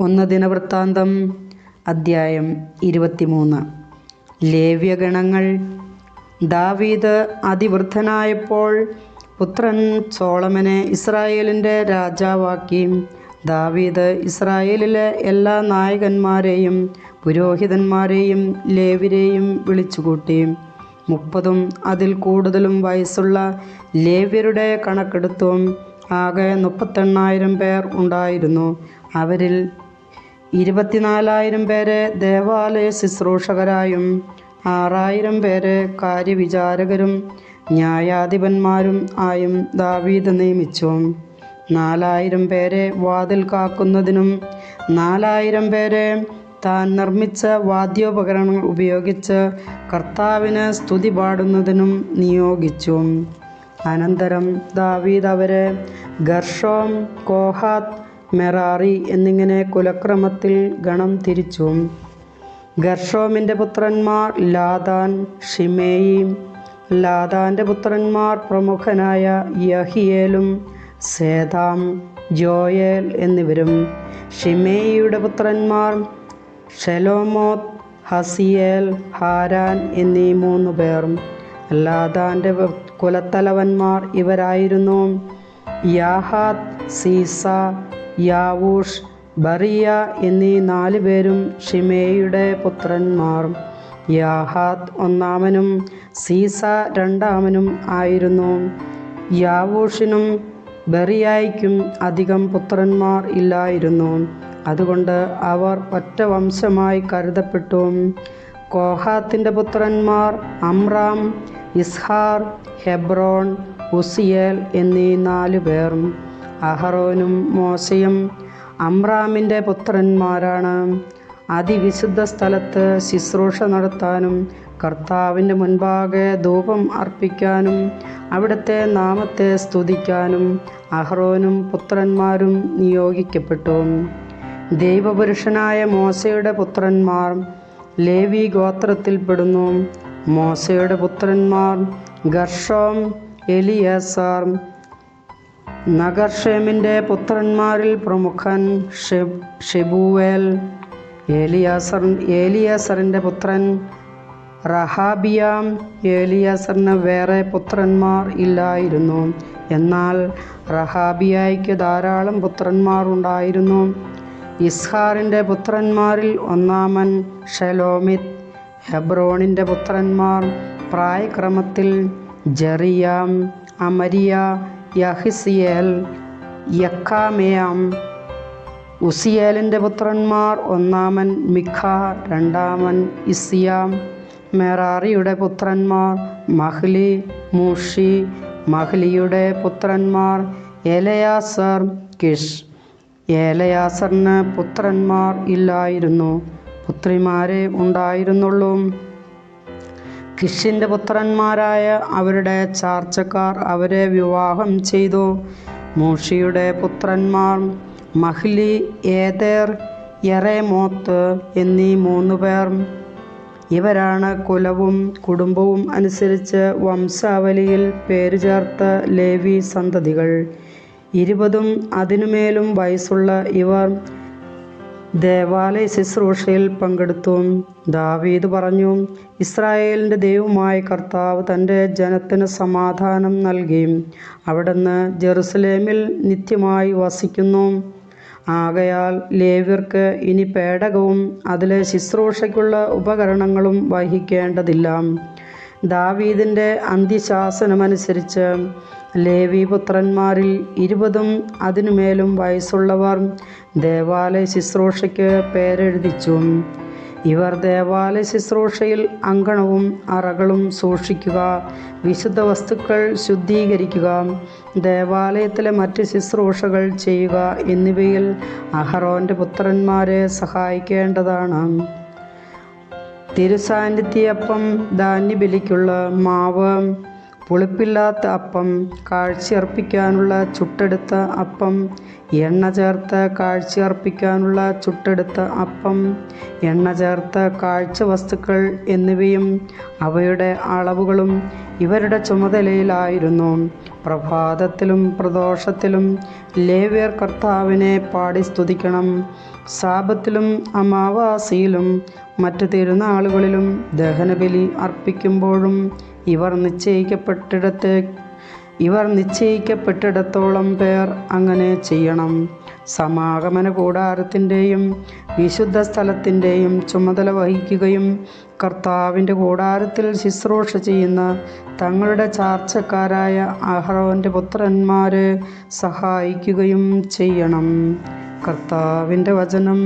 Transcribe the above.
ഒന്ന് ദിനവൃത്താന്തം അദ്ധ്യായം ഇരുപത്തിമൂന്ന്. ലേവ്യഗണങ്ങൾ. ദാവീദ് അതിവൃദ്ധനായപ്പോൾ പുത്രൻ സോളമനെ ഇസ്രായേലിന്റെ രാജാവാക്കി. ദാവീദ് ഇസ്രായേലിലെ എല്ലാ നായകന്മാരെയും പുരോഹിതന്മാരെയും ലേവ്യരെയും വിളിച്ചുകൂട്ടി. മുപ്പതും അതിൽ കൂടുതലും വയസ്സുള്ള ലേവ്യരുടെ കണക്കെടുത്തും ആകെ മുപ്പത്തെണ്ണായിരം പേർ ഉണ്ടായിരുന്നു. അവരിൽ ഇരുപത്തിനാലായിരം പേരെ ദേവാലയ ശുശ്രൂഷകരായും ആറായിരം പേരെ കാര്യവിചാരകരും ന്യായാധിപന്മാരും ആയും ദാവീദ് നിയമിച്ചു. നാലായിരം പേരെ വാതിൽ കാക്കുന്നതിനും നാലായിരം പേരെ താൻ നിർമ്മിച്ച വാദ്യോപകരണങ്ങൾ ഉപയോഗിച്ച് കർത്താവിന് സ്തുതി പാടുന്നതിനും നിയോഗിച്ചു. അനന്തരം ദാവീദ് അവരെ ഗർഷോം കോഹാത്ത് മെറാറി എന്നിങ്ങനെ കുലക്രമത്തിൽ ഗണം തിരിച്ചു. ഗർഷോമിന്റെ പുത്രന്മാർ ലാദാൻ ഷിമേയും ലാദാന്റെ പുത്രന്മാർ പ്രമുഖനായ യഹിയേലും സേതാം ജോയേൽ എന്നിവരും. ഷിമേയിയുടെ പുത്രന്മാർ ഷെലോമോത്ത് ഹസിയേൽ ഹാരാൻ എന്നീ മൂന്ന് പേർ. ലാദാന്റെ കുലത്തലവന്മാർ ഇവരായിരുന്നു. യാഹാത്ത് സീസ യാവൂഷ് ബറിയ എന്നീ നാല് പേരും ഷിമേയുടെ പുത്രന്മാർ. യാഹാത്ത് ഒന്നാമനും സീസ രണ്ടാമനും ആയിരുന്നു. യാവൂഷിനും ബറിയായിക്കും അധികം പുത്രന്മാർ ഇല്ലായിരുന്നു. അതുകൊണ്ട് അവർ ഒറ്റ വംശമായി കരുതപ്പെട്ടു. കോഹാത്തിന്റെ പുത്രന്മാർ അമ്രാം ഇസ്ഹാർ ഹെബ്രോൺ ഉസിയേൽ എന്നീ നാലു പേർ. അഹറോനും മോശയും അമ്രാമിന്റെ പുത്രന്മാരാണ്. അതിവിശുദ്ധ സ്ഥലത്ത് ശുശ്രൂഷ നടത്താനും കർത്താവിന്റെ മുൻപാകെ ധൂപം അർപ്പിക്കാനും അവിടുത്തെ നാമത്തെ സ്തുതിക്കാനും അഹ്റോനും പുത്രന്മാരും നിയോഗിക്കപ്പെട്ടു. ദൈവപുരുഷനായ മോശയുടെ പുത്രന്മാർ ലേവി ഗോത്രത്തിൽപ്പെടുന്നു മോശയുടെ പുത്രന്മാർ ഗർഷോം എലിയസാർ നഗർഷേമിന്റെ പുത്രന്മാരിൽ പ്രമുഖൻ ഷെബുവേൽ ഏലിയാസർ ഏലിയാസറിന്റെ പുത്രൻ റഹാബിയാം. ഏലിയാസറിന് വേറെ പുത്രന്മാർ ഇല്ലായിരുന്നു. എന്നാൽ റഹാബിയായിക്ക് ധാരാളം പുത്രന്മാർ ഉണ്ടായിരുന്നു. ഇസ്ഹാറിന്റെ പുത്രന്മാരിൽ ഒന്നാമൻ ഷെലോമിത് ഹെബ്രോണിന്റെ പുത്രന്മാർ പ്രായക്രമത്തിൽ ജറിയാം അമരിയ യഹിസിയേൽ യക്കാമേയാം. ഉസിയേലിന്റെ പുത്രന്മാർ ഒന്നാമൻ മിഖ രണ്ടാമൻ ഇസിയാം. മെറാറിയുടെ പുത്രന്മാർ മഹ്ലി മൂഷി. മഹ്ലിയുടെ പുത്രന്മാർ എലയാസർ കിഷ്. ഏലയാസറിന് പുത്രന്മാർ ഇല്ലായിരുന്നു. പുത്രിമാരെ ഉണ്ടായിരുന്നുള്ളൂ. കിഷിന്റെ പുത്രന്മാരായ അവരുടെ ചാർച്ചക്കാർ അവരെ വിവാഹം ചെയ്തു. മൂഷിയുടെ പുത്രന്മാർ മഹ്ലി ഏതേർ എറേമോത്ത് എന്നീ മൂന്ന് പേർ. ഇവരാണ് കുലവും കുടുംബവും അനുസരിച്ച് വംശാവലിയിൽ പേരു ചേർത്ത ലേവി സന്തതികൾ. ഇരുപതും അതിനുമേലും വയസ്സുള്ള ഇവർ ദേവാലയ ശുശ്രൂഷയിൽ പങ്കെടുത്തു. ദാവീദ് പറഞ്ഞു ഇസ്രായേലിന്റെ ദൈവമായ കർത്താവ് തന്റെ ജനത്തിന് സമാധാനം നൽകി. അവിടുന്ന് ജെറുസലേമിൽ നിത്യമായി വസിക്കുന്നു. ആകയാൽ ലേവ്യർക്ക് ഇനി പേടകവും അതിലെ ശുശ്രൂഷയ്ക്കുള്ള ഉപകരണങ്ങളും വഹിക്കേണ്ടതില്ല. ദാവീദിന്റെ അന്ത്യശാസനമനുസരിച്ച് ലേവി പുത്രന്മാരിൽ ഇരുപതും അതിനുമേലും വയസ്സുള്ളവർ ദേവാലയ ശുശ്രൂഷയ്ക്ക് പേരെഴുതിച്ചു ഇവർ ദേവാലയ ശുശ്രൂഷയിൽ അങ്കണവും അറകളും സൂക്ഷിക്കുക വിശുദ്ധ വസ്തുക്കൾ ശുദ്ധീകരിക്കുക ദേവാലയത്തിലെ മറ്റ് ശുശ്രൂഷകൾ ചെയ്യുക എന്നിവയിൽ അഹറോന്റെ പുത്രന്മാരെ സഹായിക്കേണ്ടതാണ്. തിരുസാന്നിധ്യപ്പം ധാന്യബലിക്കുള്ള മാവ് പുളിപ്പില്ലാത്ത അപ്പം കാഴ്ചയർപ്പിക്കാനുള്ള ചുട്ടെടുത്ത അപ്പം എണ്ണ ചേർത്ത് കാഴ്ചയർപ്പിക്കാനുള്ള ചുട്ടെടുത്ത അപ്പം എണ്ണ ചേർത്ത കാഴ്ച വസ്തുക്കൾ എന്നിവയും അവയുടെ അളവുകളും ഇവരുടെ ചുമതലയിലായിരുന്നു. പ്രഭാതത്തിലും പ്രദോഷത്തിലും ലേവ്യർ കർത്താവിനെ പാടി സ്തുതിക്കണം. സാപത്തിലും അമാവാസിയിലും മറ്റു തിരുനാളുകളിലും ദഹനബലി അർപ്പിക്കുമ്പോഴും ഇവർ നിശ്ചയിക്കപ്പെട്ടിടത്തെ ഇവർ നിശ്ചയിക്കപ്പെട്ടിടത്തോളം പേർ അങ്ങനെ ചെയ്യണം. സമാഗമന കൂടാരത്തിന്റെയും വിശുദ്ധ സ്ഥലത്തിന്റെയും ചുമതല വഹിക്കുകയും കർത്താവിന്റെ കൂടാരത്തിൽ ശുശ്രൂഷ ചെയ്യുന്ന തങ്ങളുടെ ചാർച്ചക്കാരായ അഹ്റോന്റെ പുത്രന്മാരെ സഹായിക്കുകയും ചെയ്യണം. കർത്താവിന്റെ വചനം